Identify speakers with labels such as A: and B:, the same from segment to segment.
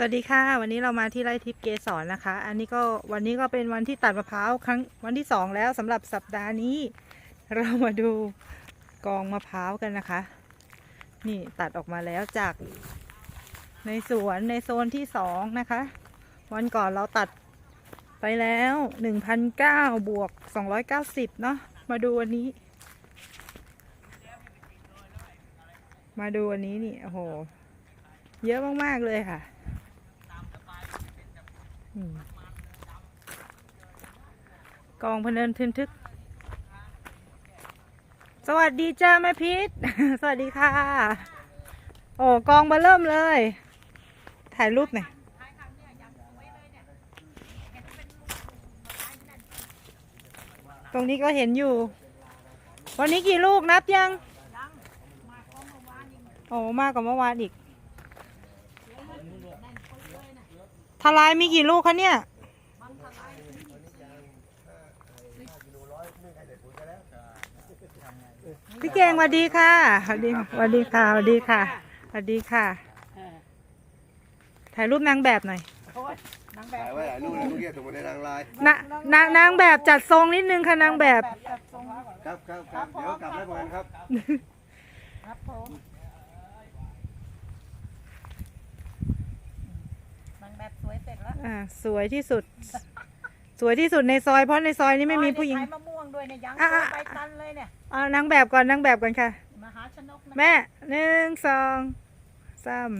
A: สวัสดีค่ะ วันนี้เรามาที่ไร่ทิพย์เกสรนะคะ อันนี้ก็วันนี้ก็เป็นวันที่ตัดมะพร้าวครั้งวันที่สองแล้วสำหรับสัปดาห์นี้ เรามาดูกองมะพร้าวกันนะคะ นี่ตัดออกมาแล้วจากในสวนในโซนที่สองนะคะ วันก่อนเราตัดไปแล้วหนึ่งพันเก้าบวกสองร้อยเก้าสิบเนาะมาดูวันนี้ มาดูวันนี้นี่โอ้โหเยอะมาก ๆ เลยค่ะ กองพเนินทึนทึก สวัสดีจ้าแม่พิษ สวัสดีค่ะ โอ้กองมาเริ่มเลย ถ่ายรูปหน่อยตรงนี้ก็เห็นอยู่ วันนี้กี่ลูกนับยัง โอ้มากกว่าเมื่อวานอีก ทลายมีกี่ลูกคะเนี่ยพี่เก่งสวัสดีค่ะสวัสดีสวัสดีค่ะสวัสดีค่ะสวัสดีค่ะ ถ่ายรูปนางแบบหน่อย
B: ถ่ายไว้หลายรูปนะเมื่อกี้สมมติในนางลาย
A: นะนางนางแบบจัดทรงนิดนึงค่ะนางแบบ
B: ครับครับครับเดี๋ยวกลับได้เหมือนกันครับ
C: ครับผมนาง แบบสวยเสร็จแล้ว
A: อ่าสวยที่สุด สวยที่สุดในซอยเพราะในซอยนี้ไม่มีผู้หญิง
C: ขายมะม่วงด้วยเนี่ยยัง
A: อะ
C: สวย
A: อะ
C: ใบตันเลยเนี่ย
A: เอานางแบบก่อนนางแบบก่อนค่ะ
C: มหาชนกนะ
A: แม่หนึ่งสองสาม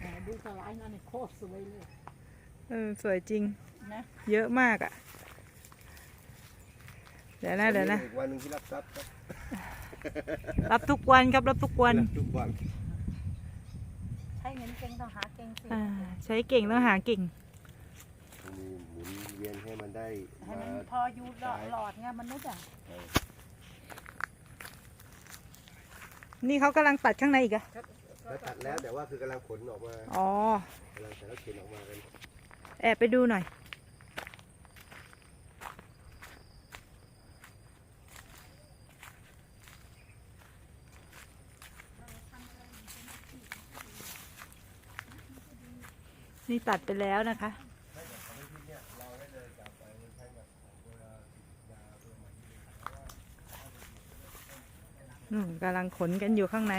C: แหมดูสไลด์นั่นนี่โคตรสวยเลย
A: เออสวยจริง
C: นะ
A: เยอะมากอะ่ะ เดี๋ยวนะเดี๋ยวนะ
B: อีกวันหนึ่งที่รับทรัพย์ครับ
A: รับทุกวันครับรับทุกวัน
B: ทุกวัน
C: ใช้เงินเก่งต้องหาเก่งสิ
A: อ่าใช้เก่งต้องหาเก่ง
B: ต้องมีหมุนเวียนให้มันได้
C: ให้
B: มา
C: มันพออยู่หลอดหลอดไงมนุษย์อะ
A: นี่เขากำลังตัดข้างในอีกอะ
B: แล้วตัดแล้วแต่ว่าคือกำลังขนออกมา
A: อ๋อกำ
B: ลังแต่ละเข็นออกมากัน
A: แอบไปดูหน่อย นี่ตัดไปแล้วนะคะอืมกำลังขนกันอยู่ข้างใน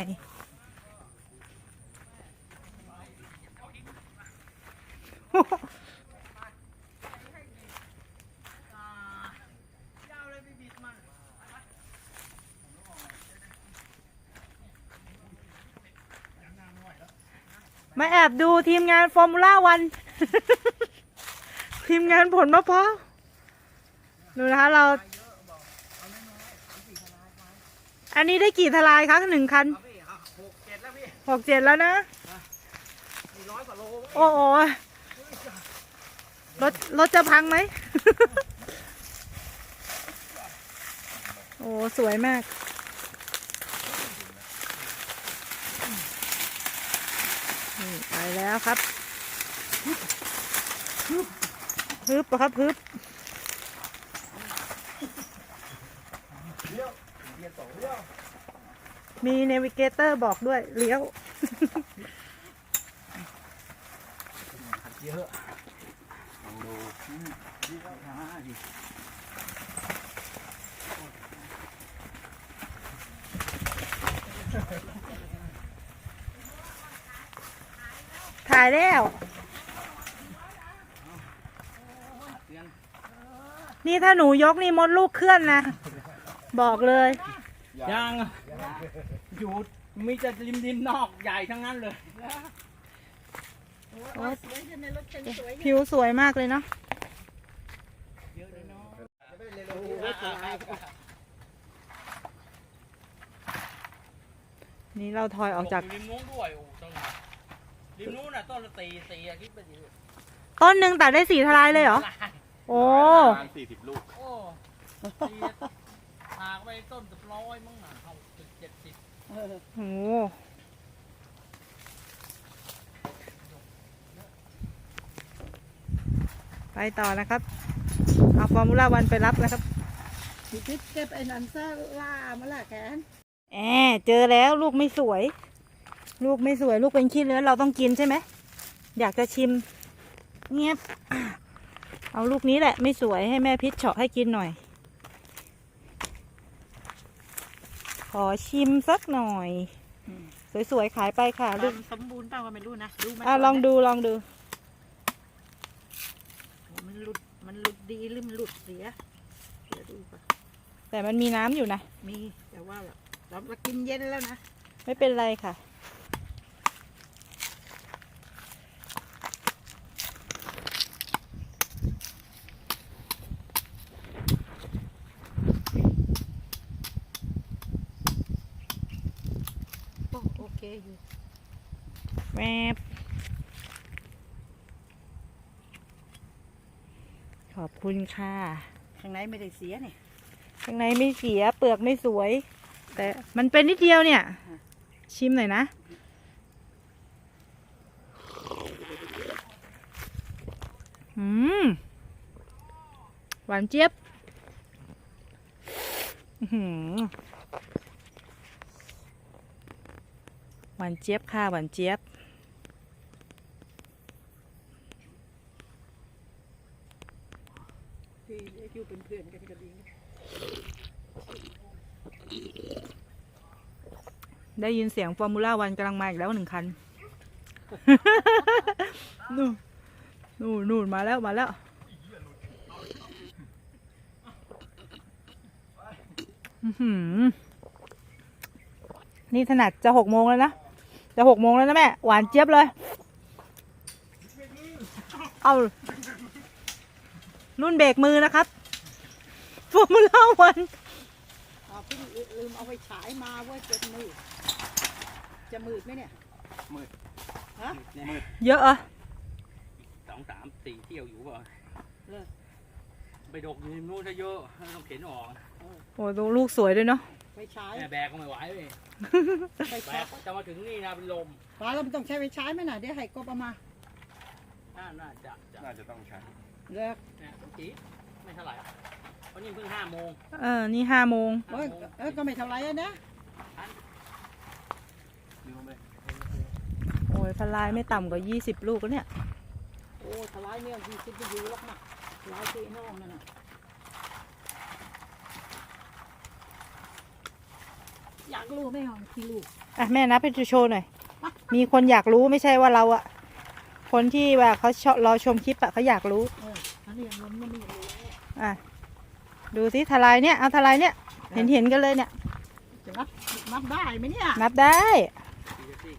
A: มาแอบดูทีมงานฟอร์มูล่าวัน ทีมงานผลมะพร้าวดูนะคะเรา อันนี้ได้กี่ทลายคะหนึ่งคันหกเจ็ดแล้วนะ โอ้โหรถรถจะพังไหม โอ้ สวยมาก นี่ไป แล้วครับฮึบครับฮึบมีเนวิเกเตอร์บอกด้วยเลี้ยว
B: ลองดู
A: ถ่ายแล้ว นี่ถ้าหนูยกนี่มดลูกเคลื่อนนะ บอกเลย
D: ยังอยู่มีแต่ริมริมนอกใหญ่ทั้งนั้นเลย
C: โอ้สวยขึ้นในรถเก่งสวย
A: ผิวสวยมากเลยเนาะนี่เราถอยออกจาก
D: ริมนู้นด้วยโอ้ต้น ริมนู้นน่ะต้นละตีตีอะคิดไปดิ
A: ต้นหนึ่งตัดได้สี่ทลายเลยเหรอ โอ้
B: สี่สิบลูก
D: โอ้ตีหากไปต้นจะร้อยมั้งน่ะเอาถึงเจ็ดสิบ
A: โห ไปต่อนะครับ เอาฟอร์มูล่าวันไปรับนะครับ
C: คิดเก็บไอ้นันเซอร์ล่ามาละแขน
A: แอบเจอแล้วลูกไม่สวย ลูกไม่สวยลูกเป็นขี้เลื้อนเราต้องกินใช่ไหม อยากจะชิม เงียบ เอาลูกนี้แหละ ไม่สวยให้แม่พิษเฉาะให้กินหน่อย ขอชิมสักหน่อย สวยๆขายไปค่ะ
C: ตา
A: ลูก
C: มสมบูรณ์เปล่าก็ไม่รู้นะดูมัน
A: อะ
C: ก่นนะ
A: ลองดูลองดู
C: มันหลุดมันหลุดดีหรือมันหลุดเสียเดี๋ยวดูก่อน
A: แต่มันมีน้ำอยู่นะ
C: มีแต่ว่าเราเรากินเย็นแล้วนะ
A: ไม่เป็นไรค่ะ
C: เคอยู่
A: แวบขอบคุณค่ะ
C: ข้างในไม่ได้เสียเนี่ย
A: ข้างในไม่เสียเปลือกไม่สวย แต่มันเป็นนิดเดียวเนี่ย ชิมหน่อยนะ อืม หวานเจี๊ยบ อื้อ หวานเจี๊ยบค่ะหวานเจี๊ยบ
C: ที่อยู่เป็นเพื่อนกันก็ดีนะ
A: ได้ยินเสียงฟอร์มูล่าวันกำลังมาอีกแล้วหนึ่งคัน นู่นนู่นนู่นมาแล้วมาแล้ว อื้อหือนี่ถนัดจะหกโมงแล้วนะ จะหกโมงแล้วนะแม่ หวานเจี๊ยบเลย เอารุ่นเบรกมือนะครับฟอร์มูล่าวัน
C: อ๋อเพิ่งลืมเอาไปฉายมาเว่าจะมืดจะมืดไหมเนี่ย
B: มืด
C: ฮะ
B: มืด
A: เยอะเหรอะ
D: สองสามสี่เที่ยวอยู่เปล่า
C: เลย
D: ไปดกอยู่ในนู้นถ้าเยอะต้องเข็นออก
A: โอ้ดูลูกสวยด้วยเนาะ
C: ไปฉาย
D: แม่แบกก็ไม่ไหวเลย
C: ไป
D: แบ
C: ฉาย
D: กจะมาถึงนี่นะเป็นลม
C: ฟ้าเราไม่ต้องใช้ไปฉายไหมน่ะเดี๋ยวให้กบเอามา
D: น่าน่าจะจะ
B: น่าจะต้องใช้
C: เลิก
D: เนี่ยจีไม่เท่าไหร่เพราะนี่เพิ่งห้าโมง
A: เออ นี่ห้าโมง
C: เออเออก็ไม่เท่าไรอะนะ
B: ดูไหม
A: โอ้ยพลายไม่ต่ำกว่ายี่สิบลูกแล้วเนี่ย
C: โอ้ทลายเนี่ยยี่สิบไปอยู่หรอกนะทลายตีน้องนั่นน่ะ อยากรู้ไหมของกี่ลูก
A: อะแม่นับให้โชว์หน่อย มีคนอยากรู้ไม่ใช่ว่าเราอะคนที่ว่าเขาชอบรอชมคลิปอะเขาอยากรู้
C: เอออันนี้ยังมันไม่รู้
A: อะดูสิทลายเนี่ยเอาทลายเนี่ยเห็นเห็นกันเลยเนี่ย
C: จะนับนับได้ไหมเนี่ย
A: นับได้
D: ทีละซี่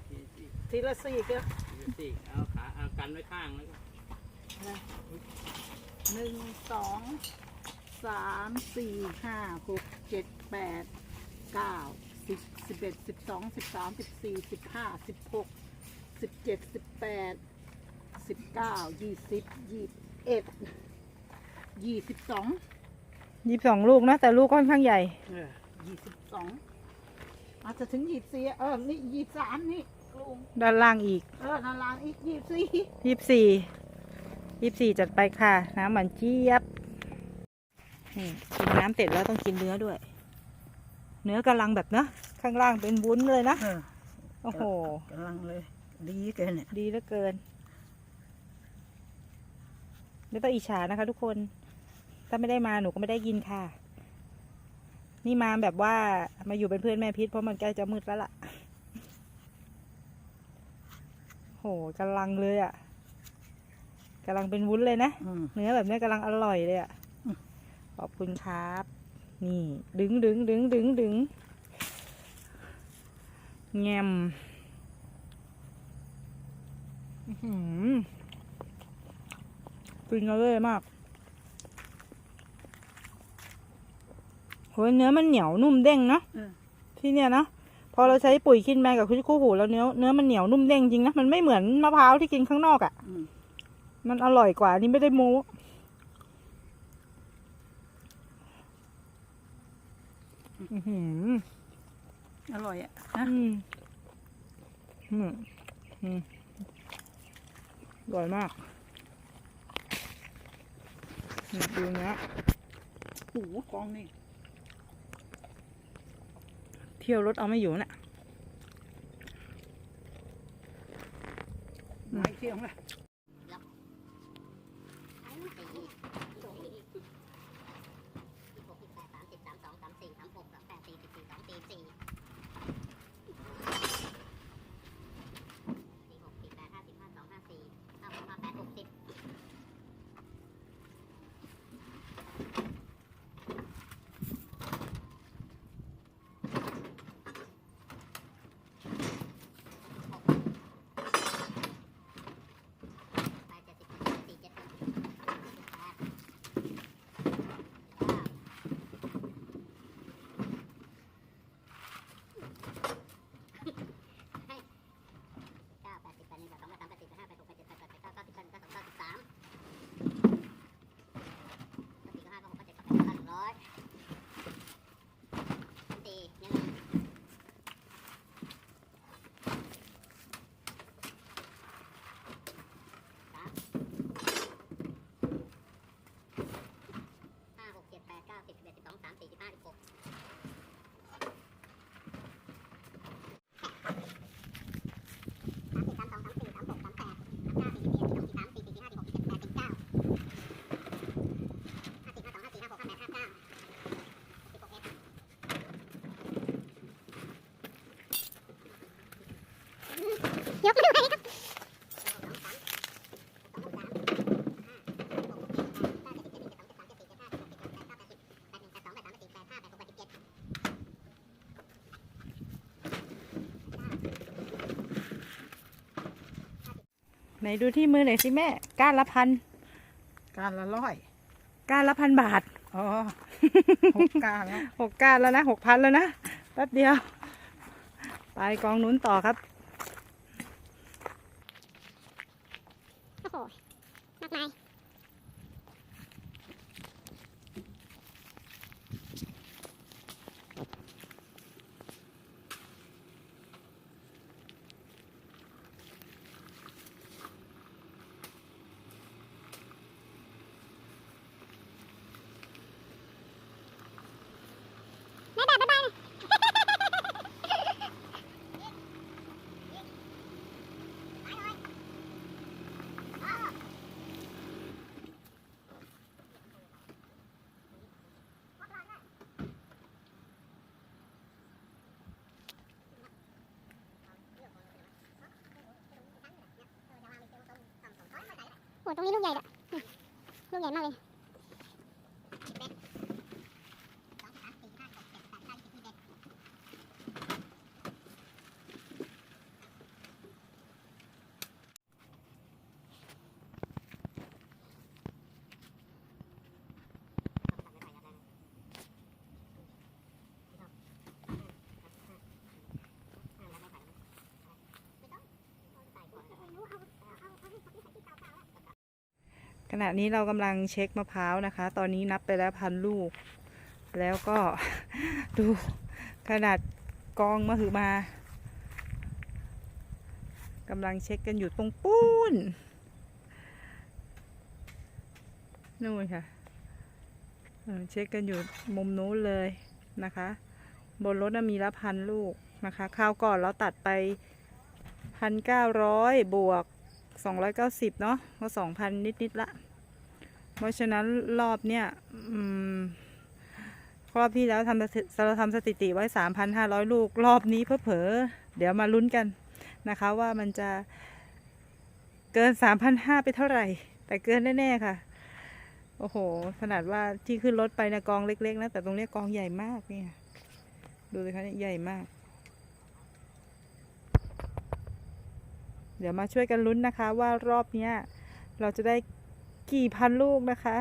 D: ทีละซี่
C: ทีละสี่ก็
D: ทีละซี่เอาขาเอากันไว้ข้างแล้วก็
C: หนึ่งสองสามสี่ห้าหกเจ็ดแปดเก้า สิบสิบเอ็ดสิบสองสิบสามสิบสี่สิบห้าสิบหกสิบเจ็ดสิบแปดสิบเก้ายี่สิบยี่สิบเอ็ดยี่สิบสอง
A: ยี่สิบสองลูกนะ แต่ลูกค่อนข้างใหญ่
C: ยี่สิบสองอาจจะถึงยี่สิบสี่เออนี่ยี่สิบสามนี่ลุง
A: ด้านล่างอีก
C: เออนานลางอีกยี่สิบสี่
A: ยี่สิบสี่ยี่สิบสี่จัดไปค่ะ น้ำหวานเจี๊ยบ นี่กินน้ำเสร็จแล้วต้องกินเนื้อด้วย เนื้อกำลังแบบเนอะข้างล่างเป็นวุ้นเลยนะ
C: เออ
A: โอ้โห
C: กำลังเลย ดีเกินเนี่ย
A: ดีเหลือเกินไม่ต้องอิจฉานะคะ ทุกคน ถ้าไม่ได้มาหนูก็ไม่ได้กินค่ะ นี่มาแบบว่ามาอยู่เป็นเพื่อนแม่พิษเพราะมันใกล้จะมืดแล้วล่ะ โหกำลังเลยอะ่ะกำลังเป็นวุ้นเลยนะ
C: อืม
A: เนื้อแบบนี้กำลังอร่อยเลยอะ่ะ
C: อืม
A: ขอบคุณครับ นี่ ดึงดึงดึงดึงดึงแงมอื้อหือฟินเลยมากโหยเนื้อมันเหนียวนุ่มเด้งเนาะ
C: เออ
A: ที่เนี่ยนะพอเราใช้ปุ๋ยคินแมนกับคุชคู่หูแล้วเนื้อเนื้อมันเหนียวนุ่มเด้งจริงนะมันไม่เหมือนมะพร้าวที่กินข้างนอกอะ่ะ
C: อืม
A: มันอร่อยกว่าอันนี้ไม่ได้โม้ อื้อหือ
C: อร่อยอะนะ
A: อืมอืมอืมอร่อยมากนี่ดูเนี้ย
C: โอ้โหกองนี่
A: เที่ยวรถเอาไม่อยู่น่ะ
C: ไม้เคียงเล
A: ไหนดูที่มือหน่อยสิแม่ ก้านละพัน
C: การละร้อย
A: ก้านละพันบาท
C: อ๋อหกการแล้ว
A: หกก้านแล้วนะหกพันแล้วนะ แป๊บเดียว ไปกองนู้นต่อครับ
E: โอ้โหมากมาย แม่แบบบ๊ายบายเลย โอ้ ตรงนี้ลูกใหญ่ละลูกใหญ่มากเลย
A: ขณะนี้เรากำลังเช็คมะพร้าวนะคะ ตอนนี้นับไปแล้วพันลูก แล้วก็ดูขนาดกองมะหือมากำลังเช็คกันอยู่ตรงปูนนู่นค่ะเช็คกันอยู่มุมนู้นเลยนะคะ บนรถมีละพันลูกนะคะคราวก่อนเราตัดไปพันเก้าร้อยบวก 290 เนาะก็2,000 นิด ๆ ละ เพราะฉะนั้นรอบเนี้ยรอบที่แล้วทำสถิเราทำสถิติไว้ 3,500 ลูก รอบนี้เผลอๆเดี๋ยวมาลุ้นกันนะคะ ว่ามันจะเกิน 3,500 ไปเท่าไหร่ แต่เกินแน่ ๆ ค่ะ โอ้โห ขนาดว่าที่ขึ้นรถไปนะกองเล็ก ๆ นะ แต่ตรงนี้กองใหญ่มากเนี่ย ดูสิคะเนี่ยใหญ่มาก เดี๋ยวมาช่วยกันลุ้นนะคะว่ารอบนี้เราจะได้กี่พันลูกนะคะ